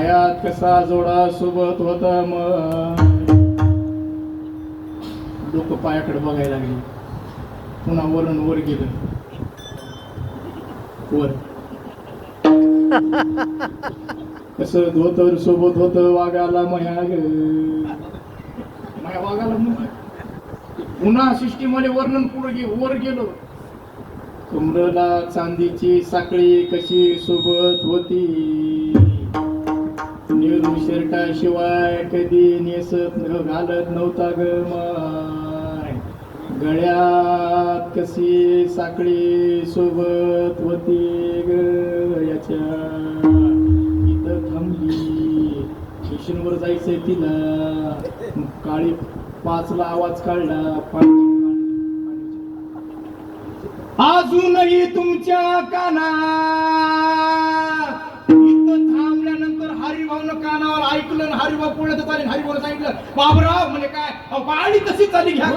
मायात कसा जोडा सोबत होता मग? लोक पायाकडे बघायला लागले. पुन्हा वरून वर गेलं. वर. कसं धोतर सोबत होत वागाला मया माया वागाला मग पुन्हा सिस्टीमध्ये वर्णन पुढे गे वर गेलो. कमरला चांदीची साखळी कशी सोबत होती? निळू कधी नेसत घालत नव्हता ग माय. गळ्यात कशी साखळी सोबत होती ग याच्या. इथं थांबली. स्टेशनवर जायचंय तिला. काळी पाचला आवाज काढला. अजूनही तुमच्या कानात थांबल्यानंतर कानावर ऐकलं हरिभाऊ पुढे तर चालेल. हरिभाऊ सांगितलं बाबराव म्हणजे काय पाळी तशी चाली घ्या